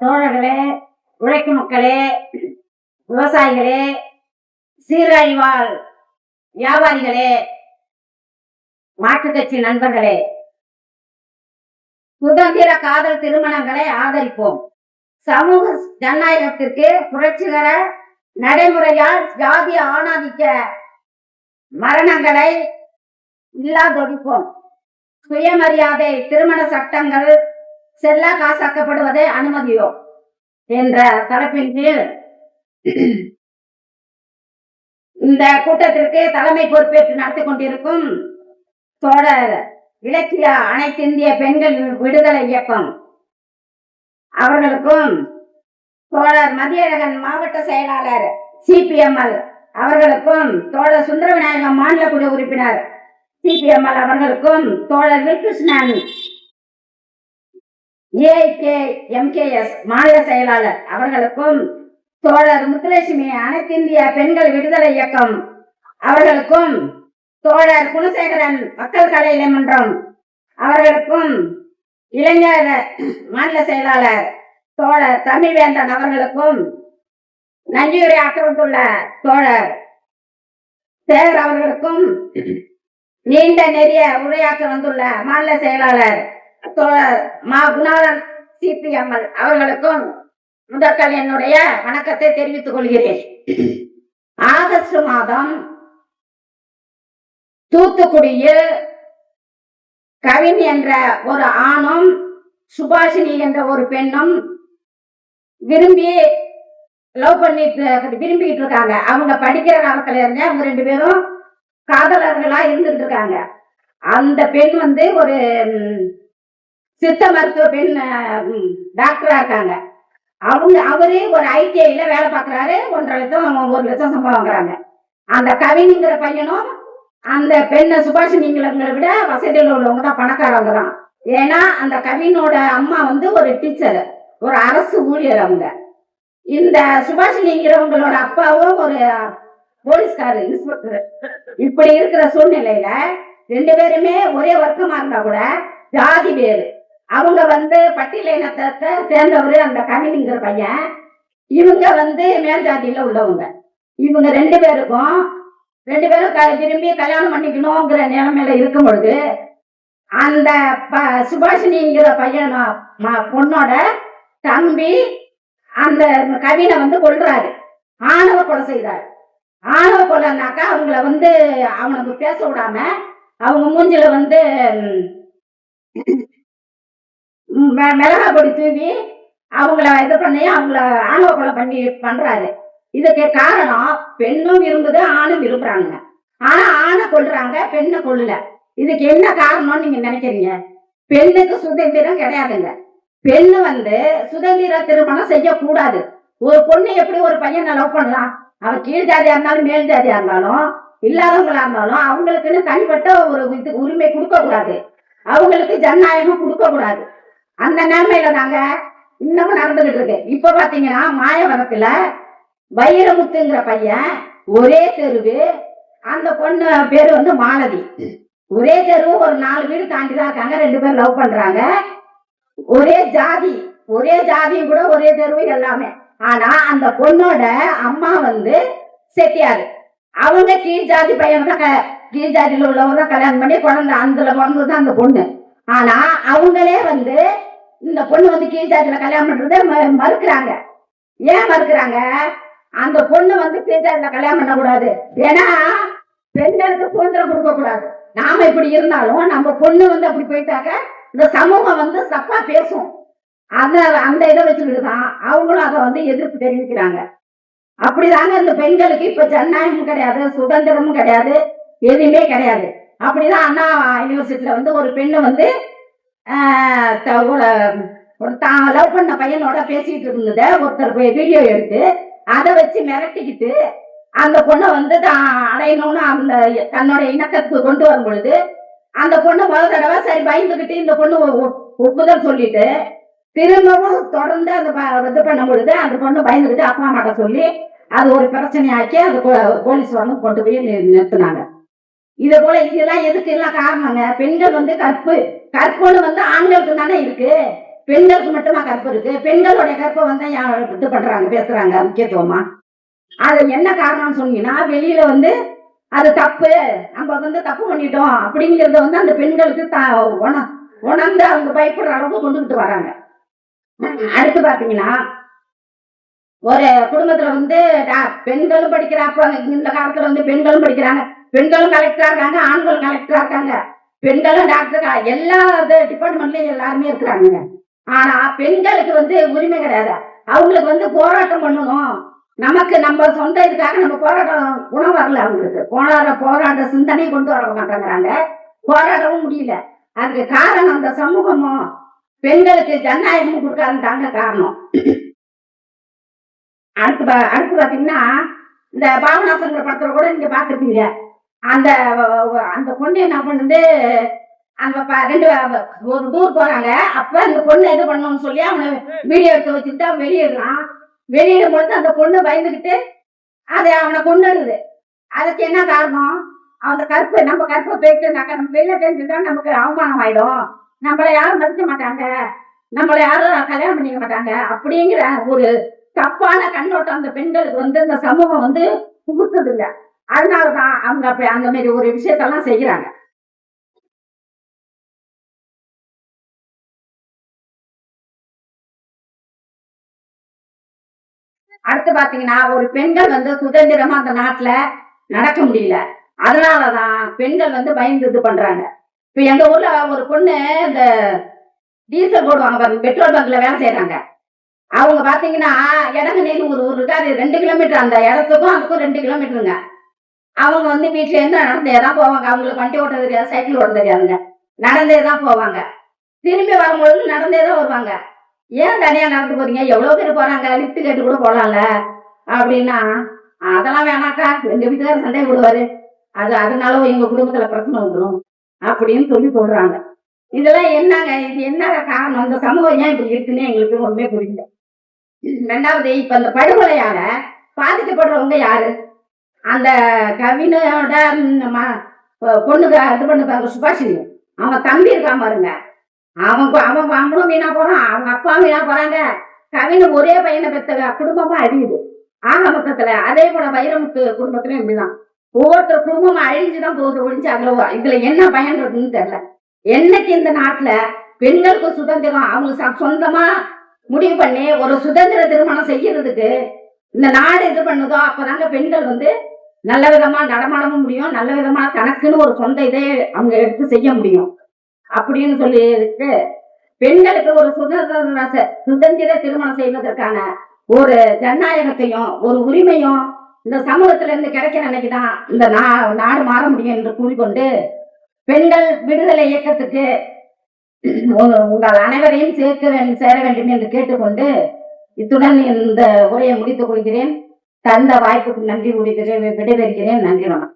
தோழர்களே உழைக்கும் மக்களே விவசாயிகளே சீரழிவாழ் வியாபாரிகளே மாற்றுக் கட்சி நண்பர்களே சுதந்திர காதல் திருமணங்களை ஆதரிப்போம். சமூக ஜனநாயகத்திற்கு புரட்சிகர நடைமுறையால் ஜாதி ஆணாதிக்க மரணங்களை இல்லாதொழிப்போம் சுயமரியாதை திருமண சட்டங்கள் செல்லா காசாக்கப்படுவதை அனுமதியோ என்ற தலைப்பின் கீழ் இந்த கூட்டத்திற்கு தலைமை பொறுப்பேற்று நடத்தி கொண்டிருக்கும் தோழர் இலக்கிய அனைத்திந்திய பெண்கள் விடுதலை இயக்கம் அவர்களுக்கும் தோழர் மதியழகன் மாவட்ட செயலாளர் சிபிஎம்எல் அவர்களுக்கும் தோழர் சுந்தர விநாயகம் மாநில குழு உறுப்பினர் சிபிஎம்எல் அவர்களுக்கும் தோழர் வில்கிருஷ்ணன் ஏஐகே எம்கேஎஸ் மாநில செயலாளர். அவர்களுக்கும் தோழர் முத்துலட்சுமி அனைத்திந்திய பெண்கள் விடுதலை இயக்கம். அவர்களுக்கும் தோழர் குணசேகரன் மக்கள் கலை இளைமன்றம் அவர்களுக்கும் இளைஞர் மாநில செயலாளர் தோழர் தமிழ்வேந்தன் அவர்களுக்கும் நன்றியுரை ஆற்றப்பட்டுள்ள தோழர் சேகர் அவர்களுக்கும் நீண்ட நெறிய உரையாற்ற வந்துள்ள மாநில செயலாளர் தோழர் மா குணாளன் சிபிஎம்எல் அவர்களுக்கும் முதற்கல் என்னுடைய வணக்கத்தை தெரிவித்துக் கொள்கிறேன். ஆகஸ்ட் மாதம் தூத்துக்குடியில் கவின் என்ற ஒரு ஆணும் சுபாஷினி என்ற ஒரு பெண்ணும் விரும்பி லவ் பண்ணிட்டு விரும்பிட்டு இருக்காங்க. அவங்க படிக்கிற காலத்துல இருந்தே அவங்க ரெண்டு பேரும் காதலர்களா இருந்துட்டு இருக்காங்க. அந்த பெண் வந்து ஒரு சித்த மருத்துவ பெண் டாக்டரா இருக்காங்க. அவங்க அவரே ஒரு ஐடிஐல வேலை பார்க்கறாரு. ஒன்றரை லட்சம் ஒரு லட்சம் சம்பளம் வாங்குறாங்க. அந்த கவினிங்கிற பையனும் அந்த பெண்ணை சுபாஷினிங்களை விட வசதியில் உள்ளவங்க தான் பணக்காரவங்க தான். ஏன்னா அந்த கவினோட அம்மா வந்து ஒரு டீச்சர் ஒரு அரசு ஊழியர் அவங்க. இந்த சுபாஷினிங்கிறவங்களோட அப்பாவும் ஒரு போலீஸ்காரு இன்ஸ்பெக்டர் இப்படி இருக்கிற சூழ்நிலையில ரெண்டு பேருமே ஒரே வர்க்கமா இருந்தா கூட ஜாதி வேறு. அவங்க வந்து பட்டியல இனத்தை சேர்ந்தவர் அந்த கவினிங்கிற பையன். இவங்க வந்து மேல்ஜாதியில உள்ளவங்க. இவங்க ரெண்டு பேருக்கும் ரெண்டு பேரும் க- கல்யாணம் பண்ணிக்கணுங்கிற நிலைமையில இருக்கும் பொழுது அந்த ப- சுபாஷினிங்கிற பையன் பொண்ணோட தம்பி அந்த கவினை வந்து கொள்றாரு ஆணவ கொலை செய்றாரு ஆணவ கொலைனாக்கா அவங்கள வந்து அவனுக்கு பேச விடாம அவங்க மூஞ்சில வந்து மிளகா பொடி தூவி அவங்கள இது பண்ணி அவங்கள ஆணவ கொலை பண்ணி பண்றாரு. இதுக்கு காரணம் பெண்ணும் விரும்புது ஆணும் விரும்புறாங்க. ஆனா ஆணை கொள்றாங்க பெண்ணை கொள்ளல இதுக்கு என்ன காரணம்னு நீங்க நினைக்கிறீங்க? பெண்ணுக்கு சுதந்திரம் கிடையாதுங்க. பெண்ணு வந்து சுதந்திர திருமணம் செய்யக்கூடாது. ஒரு பொண்ணு எப்படி ஒரு பையனை லவ் பண்ணலாம்? அவன் கீழ் ஜாதியா இருந்தாலும் மேல் ஜாதியா இருந்தாலும் இல்லாதவங்களா இருந்தாலும் அவங்களுக்குன்னு தனிப்பட்ட ஒரு இது உரிமை கொடுக்க கூடாது அவங்களுக்கு ஜனநாயகம் கொடுக்க கூடாது அந்த நிலைமையில நாங்க இன்னமும் நடந்துகிட்டு இருக்கு இப்ப பாத்தீங்கன்னா மாயவரத்துல வைரமுத்துங்கிற பையன் ஒரே தெருவு அந்த பொண்ணு பேரு வந்து மாலதி. ஒரே தெருவு ஒரு நாலு வீடு தாண்டி தான் இருக்காங்க ரெண்டு பேரும் லவ் பண்றாங்க. ஒரே ஜாதி ஒரே ஜாதியும் கூட ஒரே தெருவு எல்லாமே. ஆனா அந்த பொண்ணோட அம்மா வந்து செட்டியாரு. அவங்க கீழ் ஜாதி பையன் தான் கீழ் ஜாதியில உள்ளவங்க தான் கல்யாணம் பண்ணி குழந்தை அந்த பிறந்தது தான் அந்த பொண்ணு. ஆனா அவங்களே வந்து இந்த பொண்ணு வந்து கீழ் ஜாதியில கல்யாணம் பண்றதை ம- மறுக்கிறாங்க. ஏன் மறுக்கிறாங்க? அந்த பொண்ணு வந்து கீழ் ஜாதியில கல்யாணம் பண்ணக்கூடாது. ஏன்னா பெண்களுக்கு சுதந்திரம் கொடுக்க கூடாது நாம இப்படி இருந்தாலும் நம்ம பொண்ணு வந்து அப்படி போயிட்டாக்க இந்த சமூகம் வந்து தப்பா பேசும். அத அந்த இதை வச்சுக்கிட்டு தான் அவங்களும் அதை வந்து எதிர்ப்பு தெரிவிக்கிறாங்க. அப்படிதாங்க இந்த பெண்களுக்கு இப்ப ஜனநாயகமும் கிடையாது சுதந்திரமும் கிடையாது எதுவுமே கிடையாது. அப்படிதான் அண்ணா யூனிவர்சிட்டியில வந்து ஒரு பெண்ணு வந்து தான் லவ் பண்ண பையனோட பேசிட்டு இருந்தத ஒருத்தர் போய் வீடியோ எடுத்து அதை வச்சு மிரட்டிக்கிட்டு அந்த பொண்ணை வந்து தான் அடையணும்னு அந்த தன்னோட இணக்கத்துக்கு கொண்டு வரும் பொழுது அந்த பொண்ணு முதல் தடவை சரி பயந்துகிட்டு இந்த பொண்ணு ஒப்புதல் சொல்லிட்டு திரும்பவும் தொடர்ந்து அந்த இது பண்ணும் பொழுது அந்த பொண்ணு பயந்துகிட்டு அப்பா அம்மாட்ட சொல்லி அது ஒரு பிரச்சனையாக்கி அந்த போலீஸ் வந்து கொண்டு போய் நிறுத்தினாங்க. இதை போல இதெல்லாம் எதுக்கு எல்லாம் காரணங்க? பெண்கள் வந்து கற்பு. கற்புன்னு வந்து ஆண்களுக்கு தானே இருக்கு. பெண்களுக்கு மட்டுமா கற்பு இருக்கு? பெண்களுடைய கற்பை வந்து இது பண்றாங்க பேசுறாங்க முக்கியத்துவமா? அது என்ன காரணம்னு சொன்னீங்கன்னா வெளியில வந்து அது தப்பு. நம்ம வந்து தப்பு பண்ணிட்டோம் அப்படிங்கறத வந்து அந்த பெண்களுக்கு உண உணர்ந்து அவங்க பயப்படுற அளவுக்கு கொண்டுகிட்டு வராங்க. அடுத்து பாத்தீங்கன்னா ஒரு குடும்பத்துல வந்து டா- பெண்களும் படிக்கிறாப்ப இந்த காலத்துல வந்து பெண்களும் படிக்கிறாங்க. பெண்களும் கலெக்டரா இருக்காங்க ஆண்களும் கலெக்டரா இருக்காங்க. பெண்களும் டாக்டர் எல்லா டிபார்ட்மெண்ட்லயும் எல்லாருமே இருக்கிறாங்க. ஆனா பெண்களுக்கு வந்து உரிமை கிடையாது. அவங்களுக்கு வந்து போராட்டம் பண்ணணும். நமக்கு நம்ம சொந்த இதுக்காக நம்ம போராட்டம் குணம் வரல அவங்களுக்கு. போராட போராட்ட சிந்தனை கொண்டு வர மாட்டேங்கிறாங்க. போராடவும் முடியல. அதுக்கு காரணம் அந்த சமூகமும் பெண்களுக்கு ஜனநாயகமும் கொடுக்காதுதாங்க காரணம். அடுத்து பா- அடுத்து பாத்தீங்கன்னா இந்த பாவனாசங்கிற படத்துல கூட நீங்க பாத்துருப்பீங்க அந்த அந்த பொண்ணு என்ன பண்ணுது? அந்த ரெண்டு ஒரு டூர் போறாங்க. அப்ப அந்த பொண்ணு இது பண்ணணும்னு சொல்லி அவனை வீடியோ எடுத்து வச்சுட்டு அவன் வெளியிடுறான் வெளியிடும் பொழுது அந்த பொண்ணு பயந்துகிட்டு அது அவனை கொண்டுடுது அதுக்கு என்ன காரணம்? அந்த கற்பு நம்ம கற்பை போயிட்டுனாக்கா நம்ம வெளியில தெரிஞ்சுட்டா நமக்கு அவமானம் ஆயிடும். நம்மள யாரும் மதிக்க மாட்டாங்க. நம்மள யாரும் கல்யாணம் பண்ணிக்க மாட்டாங்க. அப்படிங்கிற ஒரு தப்பான கண்ணோட்டம் அந்த பெண்களுக்கு வந்து இந்த சமூகம் வந்து புகுத்துதுங்க அதனாலதான் அவங்க அப்படி அந்த மாதிரி ஒரு விஷயத்தெல்லாம் செய்யறாங்க. அடுத்து பாத்தீங்கன்னா ஒரு பெண்கள் வந்து சுதந்திரமா அந்த நாட்டுல நடக்க முடியல. அதனாலதான் பெண்கள் வந்து பயந்து இது பண்றாங்க. இப்ப எங்க ஊர்ல ஒரு பொண்ணு இந்த டீசல் போடுவாங்க பாருங்க பெட்ரோல் பங்க்ல வேலை செய்யறாங்க அவங்க பாத்தீங்கன்னா இடங்கனேன்னு ஒரு ஊர் இருக்கு அது ரெண்டு கிலோமீட்டர் அந்த இடத்துக்கும் அதுக்கும் ரெண்டு கிலோமீட்டருங்க. அவங்க வந்து வீட்டுல இருந்து நடந்தே தான் போவாங்க. அவங்களுக்கு வண்டி ஓட்ட தெரியாது சைக்கிள் ஓட்ட தெரியாதுங்க நடந்தே தான் போவாங்க. திரும்பி வரும்பொழுது நடந்தே தான் வருவாங்க. ஏன் தனியா நடந்து போறீங்க? எவ்வளவு பேர் போறாங்க? லிஃப்ட் கேட்டு கூட போலாம்ல. அப்படின்னா அதெல்லாம் வேணாக்கா. எங்க வீட்டுக்காரர் சண்டை போடுவாரு. அது அதனால எங்க குடும்பத்துல பிரச்சனை வந்துடும் அப்படின்னு சொல்லி சொல்றாங்க. இதெல்லாம் என்னங்க? இது என்ன காரணம்? இந்த சமூகம் ஏன் இப்படி இருக்குன்னு எங்களுக்கு ஒண்ணுமே புரியல. ரெண்டாவது இப்ப அந்த படுகொலையால பாதிக்கப்படுறவங்க யாரு? அந்த கவினோட பொண்ணுக்கு இது பண்ணுறாங்க சுபாஷினி. அவன் தம்பி இருக்கான் பாருங்க. அவன் அவன் அவனும் வீணா போறான் அவங்க அப்பாவும் வீணா போறாங்க. கவினு ஒரே பையனை பெத்த குடும்பமா அழியுது. ஆக மொத்தத்துல அதே போல வைரமுத்து குடும்பத்திலும் இப்படிதான். ஒவ்வொருத்தர் குடும்பமும் அழிஞ்சுதான் போகுது ஒழிஞ்சு அதுல இதுல என்ன பயன் இருக்குன்னு தெரியல. என்னைக்கு இந்த நாட்டுல பெண்களுக்கு சுதந்திரம் அவங்க ச- சொந்தமா முடிவு பண்ணி ஒரு சுதந்திர திருமணம் செய்யறதுக்கு இந்த நாடு இது பண்ணுதோ அப்பதாங்க பெண்கள் வந்து நல்ல விதமா நடமாடவும் முடியும். நல்ல விதமா தனக்குன்னு ஒரு சொந்த இதை அவங்க எடுத்து செய்ய முடியும். அப்படின்னு சொல்லி இருக்கு. பெண்களுக்கு ஒரு சுதந்திர சுதந்திர திருமணம் செய்வதற்கான ஒரு ஜனநாயகத்தையும் ஒரு உரிமையும் இந்த சமூகத்துல இருந்து கிடைக்கிற அன்னைக்குதான் இந்த நா- நாடு மாற முடியும் என்று கூறிக்கொண்டு பெண்கள் விடுதலை இயக்கத்துக்கு உங்கள் அனைவரையும் சேர்க்க வேண்டும் சேர வேண்டும் என்று கேட்டுக்கொண்டு இத்துடன் இந்த உரையை முடித்துக் கொள்கிறேன். தந்த வாய்ப்புக்கு நன்றி கூறுகிறேன் விடைபெறுகிறேன். நன்றி வணக்கம்.